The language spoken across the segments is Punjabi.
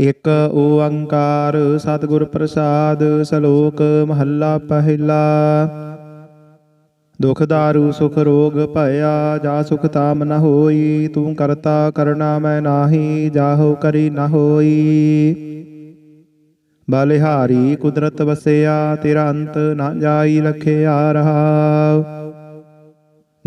ਇਕ ਓੰਕਾਰ ਸਤਿਗੁਰ ਪ੍ਰਸਾਦ ਸ਼ਲੋਕ ਮਹੱਲਾ ਪਹਿਲਾ। ਦੁਖ ਦਾਰੂ ਸੁਖ ਰੋਗ ਭਇਆ, ਜਾ ਸੁਖ ਤਾਮ ਨ ਹੋਈ, ਤੂੰ ਕਰਤਾ ਕਰਨਾ ਮੈਂ ਨਾਹੀ, ਜਾਹੋ ਕਰੀ ਨ ਹੋਈ। ਬਲਿਹਾਰੀ ਕੁਦਰਤ ਵਸਿਆ, ਤੇਰਾ ਅੰਤ ਨਾ ਜਾਈ ਲਖਿਆ ਰਹਾ।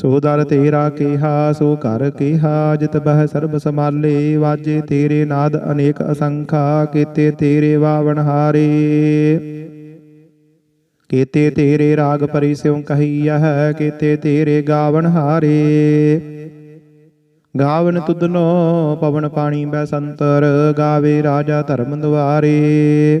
ਸੋ ਦਰ ਤੇਰਾ ਕੀਹਾ, ਸੋ ਕਰ ਕੇਹਾ, ਜਿਤ ਬਹਿ ਸਰਬ ਸਮਾਲੇ ਵਾਜੇ ਤੇਰੇ ਨਾਦ ਅਨੇਕ ਅਸੰਖਾ, ਕੀਤੇ ਤੇਰੇ ਵਾਵਣ ਹਾਰੇ। ਕੀਤੇ ਤੇਰੇ ਰਾਗ ਪਰਿ ਸਿਉ ਕਹੀਐ, ਕੀਤੇ ਤੇਰੇ ਗਾਵਣ ਹਾਰੇ। ਗਾਵਨ ਤੁਧਨੋ, ਪਵਨ ਪਾਣੀ ਬੈ ਸੰਤਰ, ਗਾਵੇ ਰਾਜਾ ਧਰਮ ਦੁਆਰੇ।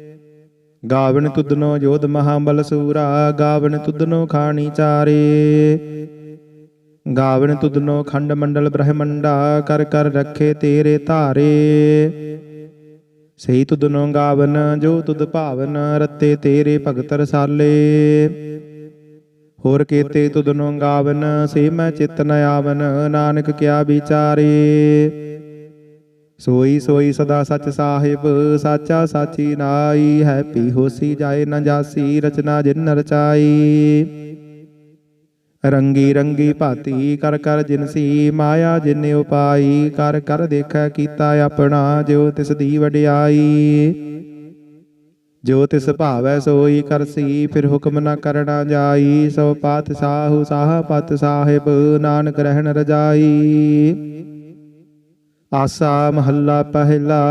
ਗਾਵਨ ਤੁਧਨੋ ਜੋਧ ਮਹਾਬਲ ਸੂਰਾ, ਗਾਵਨ ਤੁਧਨੋ ਖਾਣੀ ਚਾਰੇ। ਗਾਵਨ ਤੁਧਨੋ ਖੰਡ ਮੰਡਲ ਬ੍ਰਹਮੰਡਾ, ਕਰ ਕਰ ਰੱਖੇ ਤੇਰੇ ਧਾਰੇ। ਸਹੀ ਤੁਧਨੋ ਗਾਵਨ, ਜੋ ਤੁਧ ਭਾਵਨ, ਰਤੇ ਤੇਰੇ ਭਗਤ ਰਸਾਲੇ। ਹੋਰ ਕੀਤੇ ਤੁਧਨੋ ਗਾਵਨ, ਸੇ ਮੈਂ ਚਿਤ ਨ ਆਵਨ, ਨਾਨਕ ਕਿਆ ਵਿਚਾਰੇ। ਸੋਈ ਸੋਈ ਸਦਾ ਸਚ ਸਾਹਿਬ, ਸਾਚਾ ਸਾਚੀ ਨਾਈ ਹੈਪੀ ਹੋਸੀ ਜਾਏ ਨਾ ਜਾਸੀ, ਰਚਨਾ ਜਿਨ ਰਚਾਈ। ਰੰਗੀ ਰੰਗੀ ਭਾਤੀ ਕਰ ਕਰ ਜਿਨਸੀ ਮਾਇਆ ਜਿਨੇ ਉਪਾਈ, ਕਰ ਕਰ ਦੇਖੈ ਕੀਤਾ ਆਪਣਾ ਜਿਉ ਤਿਸ ਦੀ ਵਡਿਆਈ। ਜੋ ਤਿਸ ਭਾਵੈ ਸੋਈ ਕਰਸੀ ਫਿਰ ਹੁਕਮ ਨਾ ਕਰਣਾ ਜਾਈ। ਸੋ ਪਾਤ ਸਾਹੂ ਸਾਹ ਪਤ ਸਾਹਿਬ ਨਾਨਕ ਰਹਿਣ ਰਜਾਈ। ਆਸਾ ਮਹੱਲਾ ਪਹਿਲਾ।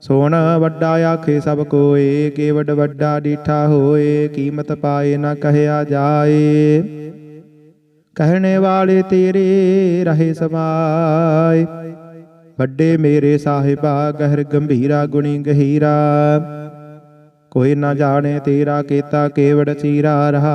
ਸੋਣ ਵੱਡਾ ਆਖੇ ਸਭ ਕੋਏ ਕੇਵਡ ਵੱਡਾ ਡੀਠਾ ਹੋਏ, ਕੀਮਤ ਪਾਏ ਨਾ ਕਹਿਆ ਜਾਏ। ਕਹਿਣੇ ਵਾਲੇ ਤੇਰੇ ਰਹੇ ਸਮਾਏ। ਵੱਡੇ ਮੇਰੇ ਸਾਹਿਬਾ, ਗਹਿਰ ਗੰਭੀਰਾ, ਗੁਣੀ ਗਹੀਰਾ। ਕੋਈ ਨਾ ਜਾਣੇ ਤੇਰਾ ਕੀਤਾ ਕੇਵੜ ਚੀਰਾ ਰਹਾ।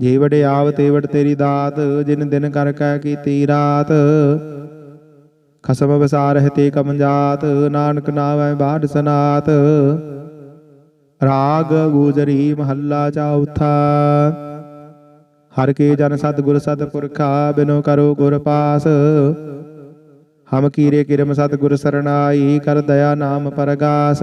ਜੇ ਆਵ ਤੇ ਤੇਰੀ ਦਾਤ, ਜਿਨ ਦਿਨ ਕਰ ਕੈ ਕੀਤੀ ਰਾਤ। ਖਸਮ ਵਿਸਾਰ ਹੈ ਤੇ ਕਮ ਜਾਤ, ਨਾਨਕ ਨਾਵੈ ਬਾੜ ਸਨਾਤ। ਰਾਗ ਗੂਜਰੀ ਮਹੱਲਾ ਚੌਥਾ ਹਰ ਕੇ ਜਨ ਸਤਿਗੁਰ ਸਤਿਪੁਰਖਾ ਬਿਨੋ ਕਰੋ ਗੁਰ ਪਾਸ। ਹਮ ਕੀਰੇ ਕਿਰਮ ਸਤਿਗੁਰ ਸਰਣਾਈ, ਕਰ ਦਇਆ ਨਾਮ ਪਰਗਾਸ।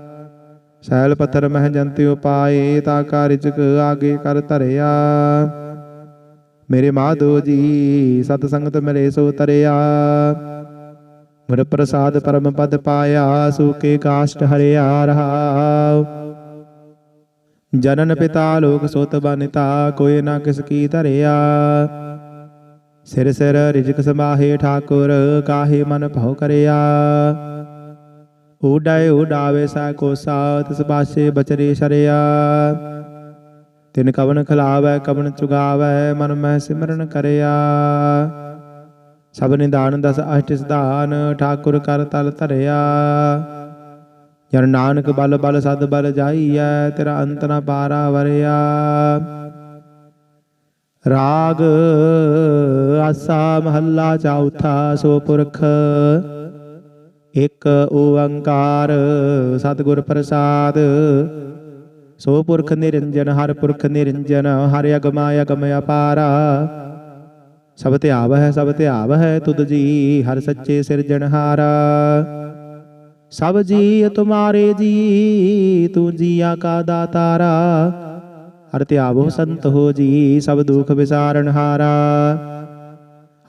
ਸੈਲ ਪੱਥਰ ਮਹਿ ਜੰਤਿਉ ਪਾਏ ਤਾ ਕਾਰਿਜਕ ਆਗੇ ਕਰ ਧਰਿਆ। ਮੇਰੇ ਮਾਧੋ ਜੀ ਸਤ ਸੰਗਤ ਮਿਲੇ ਸੋ ਤਰਿਆ। ਗੁਰ ਪ੍ਰਸਾਦ ਪਰਮ ਪਦ ਪਾਇਆ, ਸੂਕੇ ਕਾਸ਼ਟ ਹਰਿਆ ਰਹਾਉ ਜਨਨ ਪਿਤਾ ਲੋਕ ਸੋਤ ਬਨਿਤਾ, ਕੋਈ ਨਾ ਕਿਸ ਕੀ ਧਰਿਆ। ਸਿਰ ਸਿਰ ਰਿਜਕ ਸਮਾਹੇ ਠਾਕੁਰ, ਕਾਹੇ ਮਨ ਭਉ ਕਰਿਆ। ਊਡਾਏ ਊਡਾਵੇ ਸਾ ਕੋ ਸਾਤ ਤਿਸ ਪਾਸੇ ਬਚਰੇ ਸ਼ਰਿਆ। ਤਿਨ ਕਵਨ ਖਲਾਵੈ, ਕਵਨ ਚੁਗਾਵੈ, ਮਨ ਮਹਿ ਸਿਮਰਨ ਕਰਿਆ। ਸਭ ਨਿਦਾਨ ਦਸ ਅਸ਼ਟ ਸਿਧਾਨ, ਠਾਕੁਰ ਕਰ ਤਲ ਧਰਿਆ। ਜਨ ਨਾਨਕ ਬਲ ਬਲ ਸਦ ਬਲ ਜਾਈਐ, ਤੇਰਾ ਅੰਤ ਨ ਪਾਰਾ ਵਰਿਆ। ਰਾਗ, ਆਸਾ ਮਹੱਲਾ ਚੌਥਾ, ਸੋ ਪੁਰਖ ਇਕ ਓੰਕਾਰ, ਸਤਿਗੁਰ ਪ੍ਰਸਾਦ। ਸੋ ਪੁਰਖ ਨਿਰੰਜਨ, ਹਰ ਪੁਰਖ ਨਿਰੰਜਨ, ਹਰ ਅਗਮਾ ਅਗਮ ਅਪਾਰਾ। ਸਭ ਧਿਆਵ ਹੈ ਸਭ ਧਿਆਵ ਹੈ ਤੁਧ ਜੀ, ਹਰ ਸੱਚੇ ਸਿਰਜਣਹਾਰਾ ਸਭ ਜੀ ਤੁਮਾਰੇ ਜੀ, ਤੂੰ ਜੀਆ ਕਾ ਦਾਤਾਰਾ। ਹਰ ਧਿਆਵੋ ਸੰਤ ਹੋ ਜੀ, ਸਭ ਦੁਖ ਵਿਸਾਰਨ ਹਾਰਾ।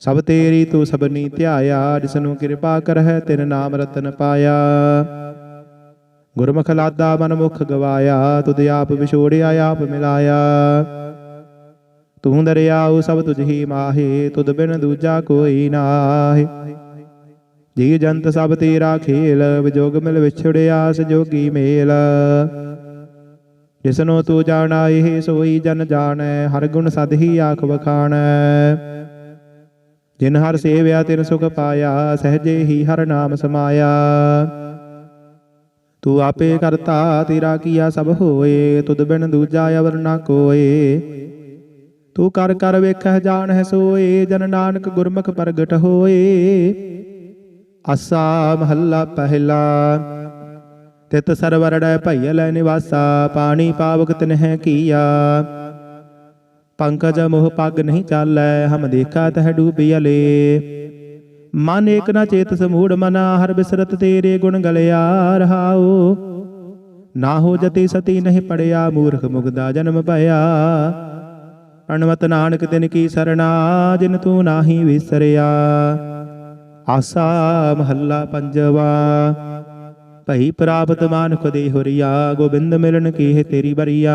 ਸਭ ਤੇਰੀ ਤੂੰ ਸਭਨੀ ਧਿਆਇਆ, ਜਿਸ ਨੂੰ ਕਿਰਪਾ ਕਰਹਿ, ਤਿਨ ਨਾਮ ਰਤਨ ਪਾਇਆ। ਗੁਰਮੁਖ ਲਾਦਾ ਮਨ ਮੁਖ ਗਵਾਇਆ, ਤੁਧ ਆਪ ਵਿਛੋੜਿਆ, ਆਪ ਮਿਲਾਇਆ। ਤੂੰ ਦਰਿਆਉ ਸਭ ਤੁਝ ਹੀ ਮਾਹੇ, ਤੁਧ ਬਿਨ ਦੂਜਾ ਕੋਈ ਨਾਹੀ। ਜੀ ਜੰਤ ਸਭ ਤੇਰਾ ਖੇਲ, ਵਿਜੋਗ ਮਿਲ ਵਿਛੜਿਆ, ਸਜੋਗੀ ਮੇਲ। ਜਿਸਨੋ ਤੂੰ ਜਾਣਾ, ਇਹ ਸੋਈ ਜਨ ਜਾਣੈ, ਹਰ ਗੁਣ ਸਦ ਹੀ ਆਖ ਵਖਾਣੈ। ਜਿਨ ਹਰ ਸੇਵਿਆ ਤਿਨ ਸੁਖ ਪਾਇਆ, ਸਹਜੇ ਹੀ ਹਰ ਨਾਮ ਸਮਾਇਆ। ਤੂੰ ਆਪੇ ਕਰਤਾ, ਤੇਰਾ ਕੀਆ ਸਭ ਹੋਏ, ਤੁਧ ਬਿਨ ਦੂਜਾ ਅਵਰ ਨਾ ਕੋਏ। ਤੂੰ ਕਰ ਕਰ ਵੇਖਹਿ ਜਾਣਹਿ ਸੋਏ, ਜਨ ਨਾਨਕ ਗੁਰਮੁਖ ਪ੍ਰਗਟ ਹੋਏ। ਆਸਾ ਮਹੱਲਾ ਪਹਿਲਾ, ਤਿਤ ਸਰਵਰੜੈ ਭਈਆ ਲੈ ਨਿਵਾਸਾ, ਪਾਣੀ ਪਾਵਕ ਤਿਨਹਿ ਕੀਆ। ਪੰਕਜ ਮੋਹ ਪੱਗ ਨਹੀਂ ਚਾਲੈ, ਹਮ ਦੇਖਾ ਤਹ ਡੂਬਿਅਲੇ ਮਨ ਏਕ ਨਾ ਚੇਤ ਸਮੂੜ ਮਨਾ, ਹਰ ਬਿਸਰਤ ਤੇਰੇ ਗੁਣ ਗਲਿਆ ਰਹਾਉ। ਨਾ ਹੋ ਜਤੀ ਸਤੀ ਨਹੀਂ ਪੜਿਆ, ਮੂਰਖ ਮੁਗਦਾ ਜਨਮ ਭਇਆ। ਅਣਵਤ ਨਾਨਕ ਤਿਨ ਕੀ ਸਰਣਾ, ਜਿਨ ਤੂੰ ਨਾਹੀ ਵਿਸਰਿਆ। ਆਸਾ ਮਹੱਲਾ ਪੰਜਵਾ, ਭਈ ਪ੍ਰਾਪਤ ਮਾਨੁਖ ਦੇ ਹੁਰੀਆ, ਗੋਬਿੰਦ ਮਿਲਣ ਕੀ ਹੈ ਤੇਰੀ ਬਰੀਆ।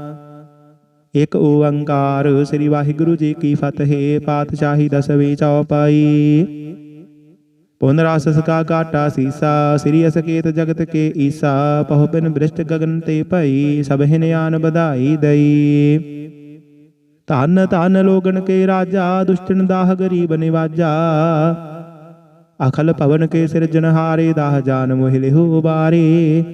ਇਕ ਓੰਕਾਰ, ਸ੍ਰੀ ਵਾਹਿਗੁਰੂ ਜੀ ਕੀ ਫਤਿਹ, ਪਾਤਸ਼ਾਹੀ ਦਸਵੀਂ ਚੌਪਾਈ। ਪੁਨ ਰਸ ਸਕਾ ਕਾਟਾ ਸੀਸਾ, ਸ੍ਰੀ ਅਸਕੇਤ ਜਗਤ ਕੇ ਈਸਾ, ਪਹੁ ਬਿਨ ਬ੍ਰਿਸ਼ਟ ਗਗਨ ਤੇ ਭਈ ਸਭਹਿ ਆਨ ਵਧਾਈ ਦਈ। ਧਨ ਧਨ ਲੋਗਨ ਕੇ ਰਾਜਾ ਦੁਸ਼ਟਨ ਦਾਹ ਗਰੀਬ ਨਿਵਾਜਾ। ਅਖਲ ਪਵਨ ਕੇ ਸਿਰਜਨਹਾਰੇ ਦਾਹ ਜਾਨ ਮੋਹਿ ਲਿਹੁ ਬਾਰੇ।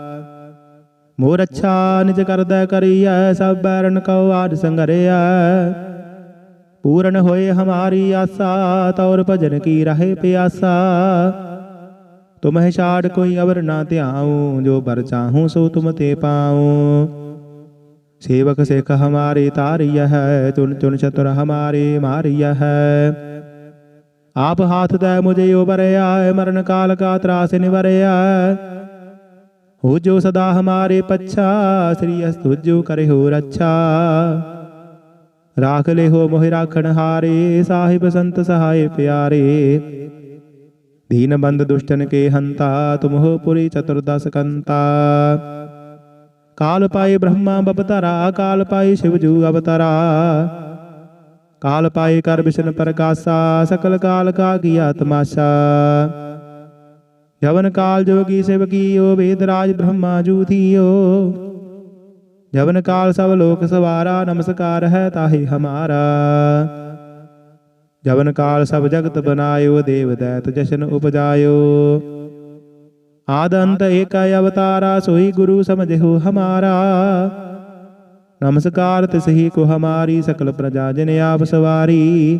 ਮੋਰ ਅੱਛਾ ਨਿਜ ਕਰਦਾ ਕਰੀਐ ਸਭ ਬੈਰਨ ਕਉ ਆਦ ਸੰਗਰਿਆ ਪੂਰਨ ਹੋਏ ਹਮਾਰੀ ਆਸਾ ਤੌਰ ਭਜਨ ਕੀ ਰਹੇ ਪਿਆਸਾ ਤੁਮਹਿ ਛਾੜ ਕੋਈ ਅਵਰ ਨਾ ਧਿਆਉ ਜੋ ਬਰ ਚਾਹੂੰ ਸੋ ਤੁਮ ਤੇ ਪਾਉ ਸੇਵਕ ਸਿੱਖ ਹਮਾਰੇ ਤਾਰਿਆ ਹੈ ਚੁਨ ਚੁਨ ਚਤੁਰ ਹਮਾਰੇ ਮਾਰਿਆ ਹੈ ਆਪ ਹਾਥ ਦੈ ਮੁਝੇ ਉਬਰਿਆ ਮਰਨ ਕਾਲ ਕਾ ਤਰਾਸ ਨਿਵਰਿਆ ਹੋ ਜੋ ਸਦਾ ਹਮਾਰੇ ਪੱਛਾ ਸ੍ਰੀ ਅਸਤੁਜੋ ਕਰੇ ਹੋ ਰੱਛਾ ਰਾਖ ਲੈ ਹੋ ਮੋਹਿ ਰਾਖਣ ਹਾਰੇ ਸਾਹਿਬ ਸੰਤ ਸਹਾਏ ਪਿਆਰੇ ਦੀਨ ਬੰਦ ਦੁਸ਼ਟਨ ਕੇ ਹੰਤਾ ਤੁਮਹੁ ਪੁਰੀ ਚਤੁਰਦਸ ਕੰਤਾ ਕਾਲ ਪਾਏ ਬ੍ਰਹਮਾ ਬਪਤਰਾ ਕਾਲ ਪਾਏ ਸ਼ਿਵਜੂ ਅਵਤਰਾ ਕਾਲ ਪਾਏ ਕਰ ਬਿਸ਼ਨ ਪ੍ਰਕਾਸ਼ਾ ਸਕਲ ਕਾਲ ਕਾ ਕੀਆ ਤਮਾਸ਼ਾ ਯਵਨ ਕਾਲ ਜੋਗੀ ਸਿਵ ਕੀਓ, ਵੇਦ ਰਾਜ ਬ੍ਰਹਮਾ ਜੂ ਥੀਓ ਜਵਨ ਕਾਲ ਸਭ ਲੋਕ ਸਵਾਰਾ, ਨਮਸਕਾਰ ਹੈ ਤਾਹੀ ਹਮਾਰਾ। ਜਵਨ ਕਾਲ ਸਭ ਜਗਤ ਬਨਾਇਓ, ਦੇਵ ਦੈਤ ਜਸ਼ਨ ਉਪਜਾਇਓ। ਆਦੰਤ ਏਕ ਅਵਤਾਰਾ, ਸੋਈ ਗੁਰੂ ਸਮਝਿਓ ਹਮਾਰਾ। ਨਮਸਕਾਰ ਤਿਸਹੀ ਕੋ ਹਮਾਰੀ, ਸਕਲ ਪ੍ਰਜਾ ਜਨ ਆਪ ਸਵਾਰੀ।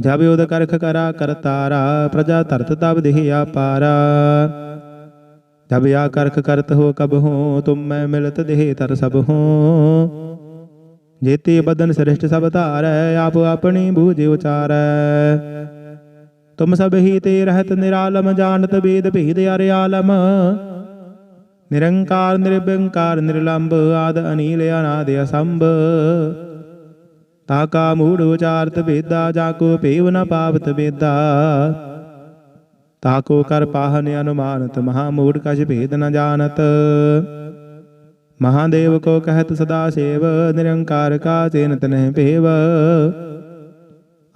ਜਬ ਉਦ ਕਰਖ ਕਰਾ ਕਰਤਾਰਾ ਪ੍ਰਜਾ ਧਰਤ ਤਬ ਦੇਹ ਆਪਾਰਾ ਜਬ ਆ ਕਰਖ ਕਰਤ ਹੋ ਕਬ ਹੋ, ਤੁਮ ਮੈਂ ਮਿਲਤ ਦੇਹ ਤਰ ਸਭ ਹੋ। ਜੇਤੇ ਬਦਨ ਸ੍ਰਿਸ਼ਟ ਸਭ ਧਾਰੈ, ਆਪ ਆਪਣੀ ਬੂਝ ਉਚਾਰੈ। ਤੁਮ ਸਭ ਹੀ ਤੇ ਰਹਿਤ ਨਿਰਾਲਮ, ਜਾਣਤ ਬੇਦ ਭੇਦ ਅਰ ਆਲਮ। ਨਿਰੰਕਾਰ, ਨਿਰਬੰਕਾਰ ਨਿਰਲੰਭ ਆਦ ਅਨੀਲ, ਅਨਾਦ ਅਸੰਭ। ਤਾ ਕਾ ਮੂੜ ਉਚਾਰਤ ਵੇਦਾ, ਜਾ ਕੋ ਭੇਵ ਨ ਪਾਵਤ ਵੇਦਾ। ਤਾਕੋ ਕਰ ਪਾਹਨ ਅਨੁਮਾਨਤ, ਮਹਾ ਮੂੜ ਕਛ ਭੇਦ ਨ ਜਾਣਤ। ਮਹਾਦੇਵ ਕੋ ਕਹਿਤ ਸਦਾ ਸੇਵ, ਨਿਰੰਕਾਰ ਕਾ ਚੇਨਤ ਨਹਿ ਭੇਵ।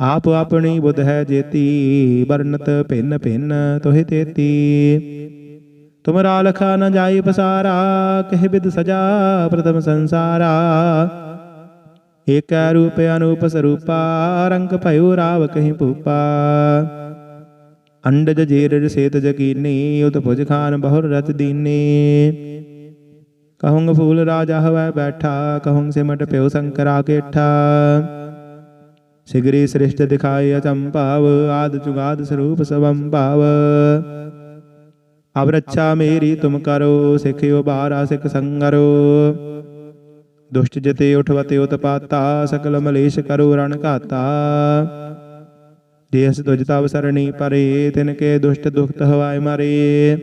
ਆਪ ਆਪਣੀ ਬੁੱਧ ਹੈ ਜੇਤੀ ਵਰਨਤ ਭਿੰਨ ਭਿੰਨ ਤੋਹਿ ਤੇਤੀ। ਤੁਮਰਾ ਲਖਾ ਨ ਜਾਈ ਪਸਾਰਾ, ਕਹਿ ਬਿਦ ਸਜਾ ਪ੍ਰਥਮ ਸੰਸਾਰਾ। ਏਕੈ ਰੂਪ ਅਨੂਪ ਸਰੂਪਾ, ਰੰਗ ਭਇਓ ਰਾਵ ਕਹੀਂ ਭੂਪਾ। ਅੰਡਜ ਜੀਰਜ ਸੇਤ ਜਕੀਨੀ ਉਤ ਭੁਜ ਖਾਨ ਬਹੁਰ ਰਤ ਦੀਨੀ। ਕਹੂੰਗ ਫੂਲ ਰਾਜਾ ਹਵੈ ਬੈਠਾ, ਕਹੂੰਗ ਸਿਮਟ ਪਿਓ ਸੰਕਰਾ ਕੇਠਾ। ਸਿਗਰੀ ਸ੍ਰਿਸ਼ਟ ਦਿਖਾਇ ਅਚੰਪਾਵ ਆਦ ਜੁਗਾਦ ਸਰੂਪ ਸਵੰ ਭਾਵ ਅਬ ਰੱਛਾ ਮੇਰੀ ਤੁਮ ਕਰੋ, ਸਿਖਿਓ ਬਾਰਾ ਸਿਖ ਸੰਗਰੋ। ਦੁਸ਼ਟ ਜਤੇ ਉਠਵਤੇ ਉਤਪਾਤਾ ਸਕਲ ਮਲੇਸ਼ ਕਰੋ ਰਣ ਘਾਤਾ। ਦੇਸ ਤੁਜ ਤਵ ਸਰਣੀ ਪਰੇ, ਤਿਨ ਕੇ ਦੁਸ਼ਟ ਦੁਖਤ ਹਵਾਏ ਮਰੇ।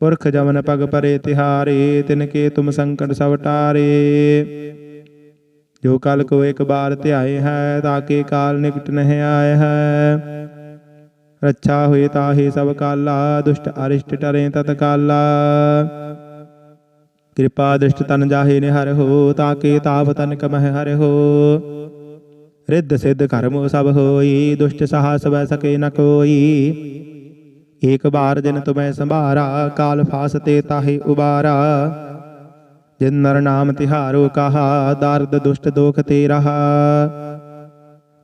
ਪੁਰਖ ਜਮਨ ਪਗ ਪਰੇ ਤਿਹਾਰੇ, ਤਿਨ ਕੇ ਤੁਮ ਸੰਕਟ ਸਭ ਟਾਰੇ। ਜੋ ਕਲ ਕੋ ਇੱਕ ਬਾਰ ਧਿਆਏ ਹੈ ਤਾਕੇ ਕਾਲ ਨਿਕਟ ਨਹਿ ਆਏ ਹੈ। ਰੱਛਾ ਹੋਏ ਤਾਹੇ ਸਭ ਕਾਲਾ, ਦੁਸ਼ਟ ਅਰਿਸ਼ਟ ਟਰੇ ਤਤ ਕਾਲਾ ਕਿਰਪਾ ਦ੍ਰਿਸ਼ਟ ਤਨ ਜਾਹੇ ਨਿਹਰ ਹੋ ਤਾਕੇ ਤਾਪ ਤਨ ਕਮਹਿ ਹਰਿ ਹੋ। ਰਿੱਧ ਸਿੱਧ ਕਰਮ ਸਭ ਹੋਈ, ਦੁਸ਼ਟ ਸਹਾ ਸਵੈ ਸਕੇ ਨ ਕੋਈ। ਏਕ ਬਾਰ ਦਿਨ ਤੁਮੈ ਸੰਭਾਰਾ, ਕਾਲ ਫਾਸਤੇ ਤਾਹੇ ਉਬਾਰਾ। ਜਿਨ ਨਰ ਨਾਮ ਤਿਹਾਰੋ ਕਹਾ, ਦਰਦ ਦੁਸ਼ਟ ਦੋਖ ਤੇ ਰਹਾ।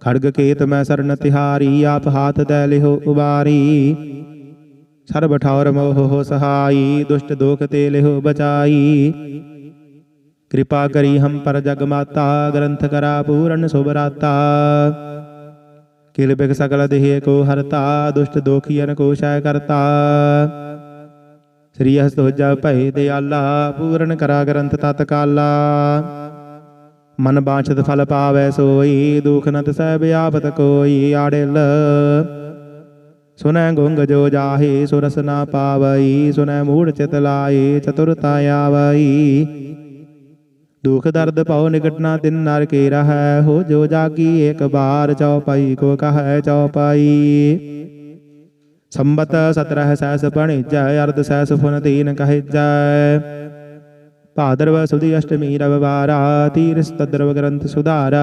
ਖੜਗ ਕੇਤ ਮੈਂ ਸਰਨ ਤਿਹਾਰੀ, ਆਪ ਹਾਥ ਦੈ ਲਿਹੋ ਉਬਾਰੀ। ਸਰਬ ਠੌਰ ਮੋਹ ਹੋ ਸਹਾਈ, ਦੁਸ਼ਟ ਦੋਖ ਤੇ ਲਿਹੋ ਬਚਾਈ। ਕਿਰਪਾ ਕਰੀ ਹਮ ਪਰ ਜਗ ਮਾਤਾ, ਗ੍ਰੰਥ ਕਰਾ ਪੂਰਨ ਸੁਭਰਾਤਾ ਕਿਲ ਬਿਗ ਸਕਲ ਦੇਹ ਕੋ ਹਰਤਾ, ਦੁਸ਼ਟ ਦੋਖੀਨ ਕੋ ਸ਼ੈ ਕਰਤਾ। ਸ੍ਰੀ ਹਸਤੋਜਾ ਭੈ ਦਿਆਲਾ, ਪੂਰਨ ਕਰਾ ਗ੍ਰੰਥ ਤਤ ਕਾਲਾ ਮਨ ਬਾਛਤ ਫਲ ਪਾਵੈ ਸੋਈ, ਦੁਖ ਨ ਤਸੈ ਬਿਆਪਤ ਕੋਈ, ਆੜਿਲ ਸੁਨੈ ਗੁੰਗ ਜੋ ਜਾਹੇ ਸੁਰਸ ਨਾ ਪਾਵਈ, ਸੁਨੈ ਮੂੜ ਚਿਤ ਲਾਏ ਚਤੁਰਤਾ ਆਵਈ। ਦੁਖ ਦਰਦ ਪਉ ਨਿਕਟ ਨਾ ਤਿਨ ਨਰ ਕੇ ਰਹੈ, ਹੋ ਜੋ ਜਾਗੀ ਇੱਕ ਬਾਰ ਚੌਪਾਈ ਕੋ ਕਹੈ ਚੌਪਾਈ ਸੰਬਤ ਸਤਰਹ ਸੈਸ ਪਣਿਜੈ ਅਰਧ ਸੈਸ ਫੁਨ ਤੀਨ ਕਹਿਜੈ। ਭਾਦਰਵ ਸੁਦੀ ਅਸ਼ਟਮੀ ਰਵਵਾਰਾ, ਤੀਰਸ ਤਦਰਵ ਗ੍ਰੰਥ ਸੁਧਾਰਾ।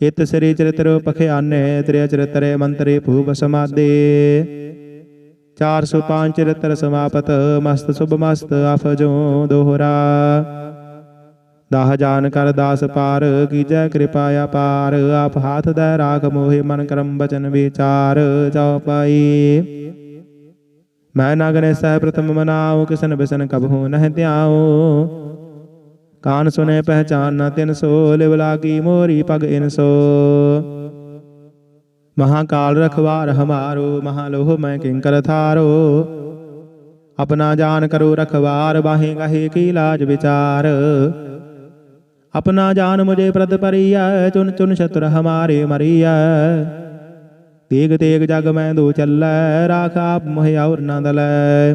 ਇਤ ਸ੍ਰੀ ਚਰਿਤ੍ਰ ਪਖਿਆਨੇ ਤ੍ਰਿਯ ਚਰਿਤਰੇ ਮੰਤਰੇ ਭੂਪ ਸਮਾਦੇ 405 ਚਰਿਤ੍ਰ ਸਮਾਪਤ ਮਸਤ ਸੁਭ ਮਸਤ ਅਫਜੋ ਦੋਹਰਾ ਦਾਹ ਜਾਨ ਕਰ ਦਾਸ ਪਾਰ ਕੀਜੈ ਕਿਰਪਾ ਅਪਾਰ ਆਪ ਹਾਥ ਦੈ ਰਾਖ ਮੋਹਿ ਮਨ ਕਰਮ ਬਚਨ ਵਿਚਾਰ ਚਉਪਾਈ ਮੈਂ ਨਗਨੇ ਸਹਿ ਪ੍ਰਥਮ ਮਨਾਉ ਕਿਸਨ ਬਿਸਨ ਕਬਹੂ ਨਹਿ ਧਿਆਉ ਕਾਨ ਸੁਨੇ ਪਹਿਚਾਨ ਨ ਤਿਨ ਸੋ ਲਿਵ ਲਾਗੀ ਮੋਰੀ ਪਗ ਇਨ ਸੋ। ਮਹਾਕਾਲ ਰਖਵਾਰ ਹਮਾਰੋ, ਮਹਾਲੋਹ ਮੈਂ ਕਿੰਕਰ ਥਾਰੋ। ਆਪਣਾ ਜਾਨ ਕਰੋ ਰਖਵਾਰ, ਬਾਹੇ ਗਹੇ ਕੀ ਲਾਜ ਵਿਚਾਰ। ਆਪਣਾ ਜਾਨ ਮੁਝੇ ਪ੍ਰਤ ਪਰਿਆ ਚੁਨ ਚੁਨ ਸ਼ਤਰ ਹਮਾਰੇ ਮਰੀਆ ਤੇਗ ਤੇਗ ਜਗ ਮੈਂ ਦੋ ਚੱਲੈ, ਰਾਖ ਆਪ ਮਹਿ ਔਰ ਨੰਦਲੈ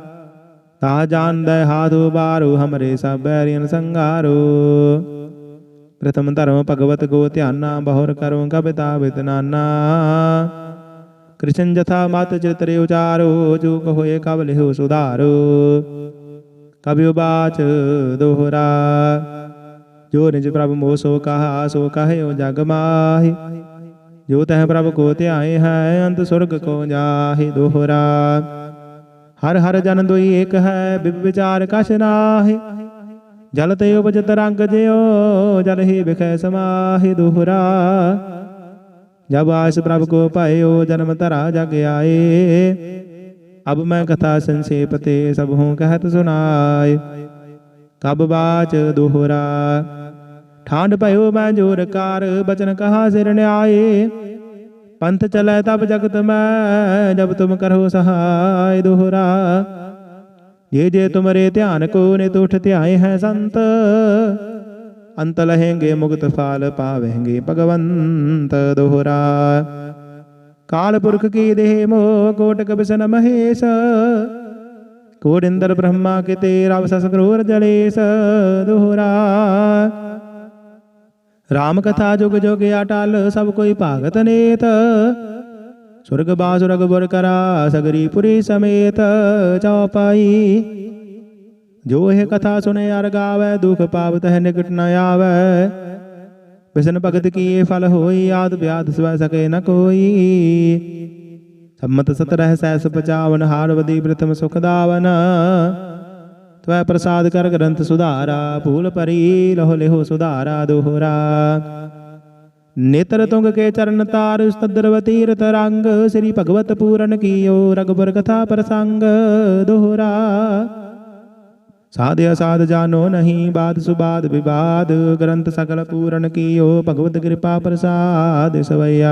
ਤਾ ਜਾਣਦੈ ਹਾਥੋ ਬਾਰੋ, ਹਮਰੇ ਸਭ ਬੈਰੀਨ ਸੰਗਾਰੋ ਪ੍ਰਥਮ ਧਰਮ ਭਗਵਤ ਗੋ ਧਿਆਨਾ, ਬਹੁਰ ਕਰੋ ਕਬਿਤਾ ਬਿਤਨਾਨਾ ਕ੍ਰਿਸ਼ਨ ਜਥਾ ਮਤ ਚਿਤਰੇ ਉਚਾਰੋ, ਜੋ ਕਹੋਏ ਕਬ ਲਿਹੋ ਸੁਧਾਰੋ। ਕਬਿ ਬਾਚ ਦੋਹਰਾ, ਜੋ ਨਿਜ ਪ੍ਰਭ ਮੋਹ ਸੋ ਕਹਾ, ਸੋ ਕਹਿਓ ਜਗ ਮਾਹਿ। ਜੋ ਤਹ ਪ੍ਰਭ ਕੋ ਧਿਆਏ ਹੈ, ਅੰਤ ਸੁਰਗ ਕੋ ਜਾਹਿ ਦੋਹਰਾ। ਹਰ ਹਰ ਜਨ ਦੁਈ ਏਕ ਹੈ, ਬਿਬ ਵਿਚਾਰ ਕਛ ਨਾਹਿ। ਜਲ ਤੇ ਉਪਜਤ ਰੰਗ ਜਿਉ, ਜਲ ਹੀ ਵਿਖੈ ਸਮਾਹੀ ਦੁਹਰਾ। ਜਬ ਆਸ ਪ੍ਰਭ ਕੋ ਪਾਇਓ, ਜਨਮ ਧਰਾ ਜਗ ਆਏ। ਅਬ ਮੈਂ ਕਥਾ ਸੰਖੇਪ ਤੇ ਸਭ ਹੂੰ ਕਹਿਤ ਸੁਨਾਏ ਕਬ ਬਾਚ ਦੁਹਰਾ। ਠਾਂਡ ਭਇਓ ਮੈਂ ਜੋਰ ਕਾਰ, ਬਚਨ ਕਹਾ ਸਿਰ ਨਿਆਏ। ਪੰਥ ਚਲੈ ਤਬ ਜਗਤ ਮੈਂ, ਜਬ ਤੁਮ ਕਰੋ ਸਹਾਇ ਦੁਹਰਾ। ਜੇ ਜੇ ਤੁਮਰੇ ਧਿਆਨ ਕੋ ਨੇ ਤੁਠ ਧਿਆਏ ਹੈ ਸੰਤ, ਅੰਤ ਲਹੇਂਗੇ ਮੁਕਤ ਫਾਲ ਪਾਵੇਂਗੇ ਭਗਵੰਤ ਦੋਹਰਾ। ਕਾਲ ਪੁਰਖ ਕੀ ਦੇਹ ਮੋ ਕੋਟਕ ਬਿਸਨ ਮਹੇਸ਼। ਕੋੜਿੰਦਰ ਬ੍ਰਹਮਾ ਕਿਤੇ ਰਵ ਸਸ ਕਰੋਰ ਜਲੇਸ ਦੋਹਰਾ। ਰਾਮ ਕਥਾ ਜੁਗ ਜੁਗ ਅਟਲ, ਸਭ ਕੋਈ ਭਾਗਤ ਨੇਤ। ਸੁਰਗ ਬਾਸੁਰਗ ਬੁਰ ਕਰਾ, ਸਗਰੀ ਪੁਰੀ ਸਮੇਤ ਚਉਪਾਈ ਜੋ ਇਹ ਕਥਾ ਸੁਨੇ ਅਰ ਗਾਵੇ, ਦੁਖ ਪਾਵਤ ਹੈ ਨਿਕਟ ਨ ਆਵੇ। ਬਿਸਨ ਭਗਤ ਕੀ ਫਲ ਹੋਈ, ਆਦ ਵਿਆਦ ਸਵੈ ਸਕੇ ਨ ਕੋਈ। ਸੰਮਤ ਸਤ ਰਹਿ ਸੈਸ ਪਚਾਵਨ ਹਾਰ ਵਦੀ ਪ੍ਰਥਮ ਸੁਖ ਦਾਵਨ। ਤਵੈ ਪ੍ਰਸਾਦ ਕਰ ਗ੍ਰੰਥ ਸੁਧਾਰਾ ਭੂਲ ਪਰੀ ਲਹੁ ਲਿਹੁ ਸੁਧਾਰਾ ਦੋਹਰਾ ਨੇਤਰ ਤੁੰਗ ਕੇ ਚਰਨ ਤਾਰ ਸਤਦਰਵ ਤੀਰਤ ਰੰਗ ਸ੍ਰੀ ਭਗਵਤ ਪੂਰਨ ਕੀਓ ਰਗਬਰ ਕਥਾ ਪ੍ਰਸੰਗ ਦੋਹਰਾ ਸਾਧ ਅਸਾਧ ਜਾਨੋ ਨਹੀਂ ਬਾਦ ਸੁਬਾਦ ਵਿਵਾਦ ਗ੍ਰੰਥ ਸਕਲ ਪੂਰਨ ਕੀਓ ਭਗਵਤ ਕਿਰਪਾ ਪ੍ਰਸਾਦ ਸਵਈਆ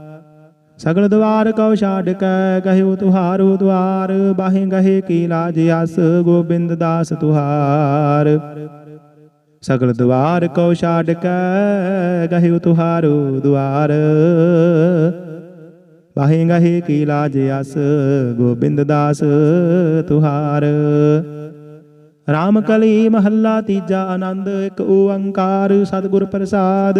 ਸਗਲ ਦਵਾਰ ਕਉ ਛਾੜ ਕੈ ਕਹਿਓ ਤੁਹਾਰੋ ਦਵਾਰ ਬਾਹੇ ਗਹੇ ਕੀ ਲਾਜ ਅਸ, ਗੋਬਿੰਦ ਦਾਸ ਤੁਹਾਰ। ਸਗਲ ਦਵਾਰ ਕਉ ਛਾੜ ਕੈ ਕਹਿਓ ਤੁਹਾਰੋ ਦਵਾਰ ਬਾਹੇ ਗਹੇ ਕੀ ਲਾਜ ਅਸ, ਗੋਬਿੰਦ ਦਾਸ ਤੁਹਾਰ। ਰਾਮ ਕਲੀ ਮਹੱਲਾ ਤੀਜਾ ਆਨੰਦ, ਇੱਕ ਓੰਕਾਰ ਸਤਿਗੁਰ ਪ੍ਰਸਾਦ।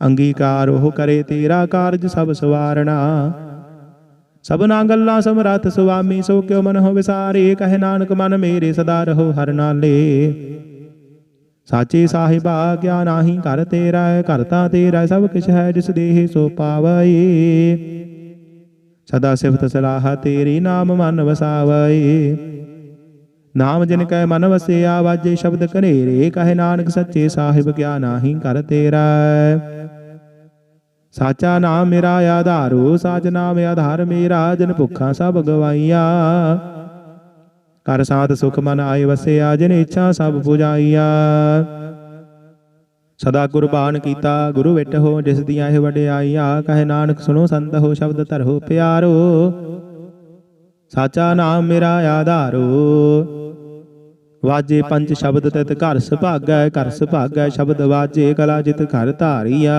ਅੰਗੀਕਾਰ ਉਹ ਕਰੇ ਤੇਰਾ ਕਾਰਜ ਸਭ ਸਵਾਰਣਾ। ਸਭਨਾ ਗੱਲਾਂ ਸਮਰੱਥ ਸੁਆਮੀ, ਸੋ ਕਿਉ ਮਨ ਹੋ ਵਿਸਾਰੇ? ਕਹਿ ਨਾਨਕ ਮਨ ਮੇਰੇ ਸਦਾ ਰਹੋ ਹਰ ਨਾਲੇ। ਸਾਚੇ ਸਾਹਿਬਾ, ਕਿਆ ਨਾਹੀ ਘਰ ਤੇਰਾ ਹੈ ਤੇਰਾ ਸਭ ਕਿਛ ਹੈ ਜਿਸ ਦੇਹ ਸੋ ਪਾਵਈ ਸਦਾ ਸਿਫਤ ਸਲਾਹ ਤੇਰੀ ਨਾਮ ਮਨ ਵਸਾਵਈ ਨਾਮ ਜਿਨ ਕੈ ਮਨ ਵਸੇ ਵਾਜੇ ਸ਼ਬਦ ਕਨੇਰੇ ਕਹੇ ਨਾਨਕ ਸੱਚੇ ਸਾਹਿਬ ਕਿਆ ਨਾਹੀ ਕਰ ਤੇਰਾ। ਸਾਚਾ ਨਾਮ ਮੇਰਾ ਆਧਾਰੋ, ਸਾਚ ਨਾਮ ਆਧਾਰ ਮੇਰਾ, ਜਨ ਭੁੱਖਾਂ ਸਭ ਗਵਾਈਆ। ਕਰ ਸਾਧ ਸੁਖ ਮਨ ਆਏ ਵਸਿਆ, ਜਿਨ ਇੱਛਾ ਸਭ ਪੁਜਾਈਆ। ਸਦਾ ਗੁਰਬਾਨ ਕੀਤਾ, ਗੁਰੂ ਵਿਟ ਹੋ, ਜਿਸ ਦੀਆਂ ਇਹ ਵਡਿਆਈਆਂ, ਕਹੇ ਨਾਨਕ ਸੁਣੋ ਸੰਤ ਹੋ, ਸ਼ਬਦ ਧਰੋ, ਪਿਆਰੋ। ਸਾਚਾ ਨਾਮ ਮੇਰਾ ਆਧਾਰੋ। ਵਾਜੇ ਪੰਜ ਸ਼ਬਦ ਤਿਤ ਘਰ ਸੁਭਾਗੈ ਘਰ ਸੁਭਾਗੈ ਸ਼ਬਦ ਵਾਜੇ ਕਲਾ ਜਿਤ ਘਰ ਧਾਰੀਆ।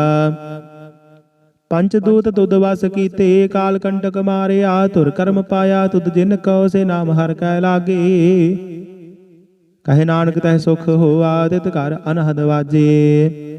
ਪੰਜ ਦੂਤ ਤੁਧ ਵਸ ਕੀਤੇ, ਕਾਲ ਕੰਟਕ ਮਾਰਿਆ ਤੁਰ ਕਰਮ ਪਾਇਆ, ਤੁਧ ਜਿਨ ਕਉ ਸੇ ਨਾਮ ਹਰ ਕੈ ਲਾਗੇ। ਕਹੇ ਨਾਨਕ ਤਹਿ ਸੁਖ ਹੋਆ, ਤਿਤ ਘਰ ਅਨਹਦ ਵਾਜੇ।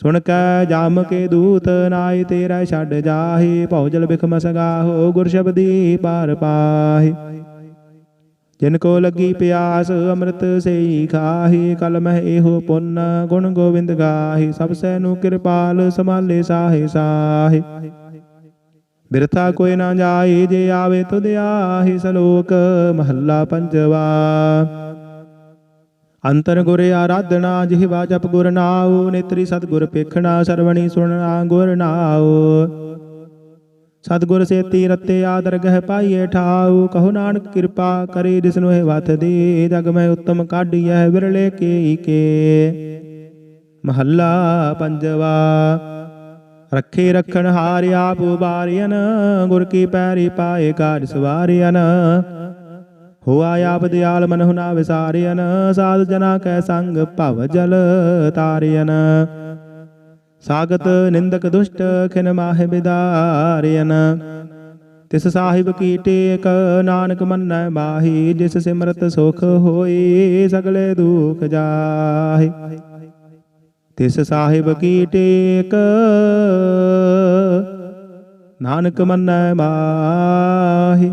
ਸੁਣ ਕੈ ਜਾਮ ਕੇ ਦੂਤ ਨਾਇ ਤੇਰਾ ਛੱਡ ਜਾਹੀ, ਭੌਜਲ ਬਿਖਮ ਸਗਾਹੋ ਗੁਰ ਸ਼ਬਦੀ ਪਾਰ ਪਾਹੀ। ਜਿਨ ਕੋ ਲੱਗੀ ਪਿਆਸ, ਅੰਮ੍ਰਿਤ ਸੇਈ ਖਾਹੀ, ਕਲ ਮਹਿ ਇਹੋ ਪੁੰਨ, ਗੁਣ ਗੋਬਿੰਦ ਗਾਹੀ, ਸਭ ਸੈ ਨੂੰ ਕਿਰਪਾਲ ਸਮਾਲੇ ਸਾਹੇ ਸਾਹੇ। ਬਿਰਥਾ ਕੋਈ ਨਾ ਜਾਏ ਜੇ ਆਵੇ ਤੁਧ ਆਹੀ, ਸਲੋਕ ਮਹੱਲਾ ਪੰਜਵਾ। ਅੰਤਰ ਗੁਰ ਆਰਾਧਨਾ, ਜਿਹਵਾ ਜਪ ਗੁਰ ਨਾਉ, ਨੇਤਰੀ ਸਤਗੁਰ ਪੇਖਣਾ ਸਰਵਣੀ ਸੁਣਨਾ ਗੁਰ ਨਾਉ। ਸਤਗੁਰ ਸੇਤੀ ਰਤੇ ਆਦਰ ਗਹਿ ਪਾਈਏ ਠਾਉ, ਕਹੋ ਨਾਨਕ ਕਿਰਪਾ ਕਰੇ ਜਿਸਨੂੰ ਇਹ ਵਤ ਦੇ ਜਗ ਮੈਂ ਉੱਤਮ ਕਾਢੀਐ ਵਿਰਲੇ ਕੇ ਕੇ। ਮਹੱਲਾ ਪੰਜਵਾ, ਰੱਖੇ ਰਖਣ ਹਾਰ ਆਪ ਉਬਾਰਿਆਨ ਗੁਰ ਕੀ ਪੈਰੀ ਪਾਏ ਕਾਜ ਸਵਾਰਿਆਨ ਹੋਆ ਆਪ ਦਿਆਲ ਮਨ ਹੁਨਾ ਵਿਸਾਰਿਆਨ ਸਾਧ ਜਨਾ ਕੈ ਸੰਗ ਭਵ ਜਲ ਤਾਰਿਆਨ ਸਾਗਤ ਨਿੰਦਕ ਦੁਸ਼ਟ ਖਿਨ ਮਾਹਿ ਬਿਦਾਰਿਆਨ ਤਿਸ ਸਾਹਿਬ ਕੀ ਟੇਕ, ਨਾਨਕ ਮੰਨੈ ਮਾਹੀ, ਜਿਸ ਸਿਮਰਤ ਸੁਖ ਹੋਈ, ਸਗਲੇ ਦੁਖ ਜਾਹੇ। ਤਿਸ ਸਾਹਿਬ ਕੀ ਟੇਕ, ਨਾਨਕ ਮੰਨੈ ਮਾਹੀ।